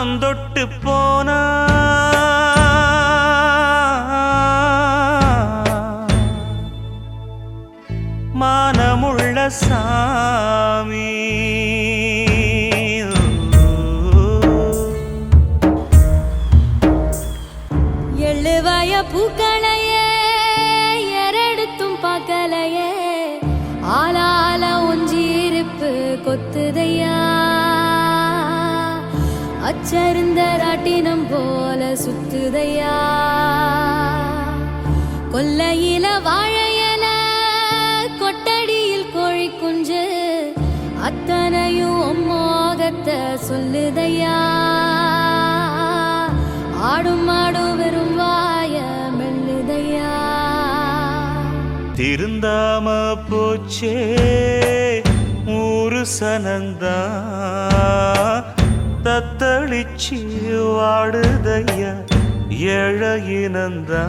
வானம் தொட்டு போனா. மானமுள்ள சாமி. எழுவாய பூக்களையே எரடுத்தும் பார்க்கலையே ஆளால ஒஞ்சிருப்பு கொத்துதையா. அச்சருந்த ராட்டினம் போல சுத்துதையா? கொல்லையில வாழையல கொட்டடியில் கோழி குஞ்சு அத்தனையும் மோகத்தை சொல்லுதையா? ஆடும் ஆடும் வெறும் வாய மெல்லுதையா? திருந்தாம போச்சே ஊரு சனந்தா தத்த தத்தளிச்சு வாடுதையா ஏழையினந்தான்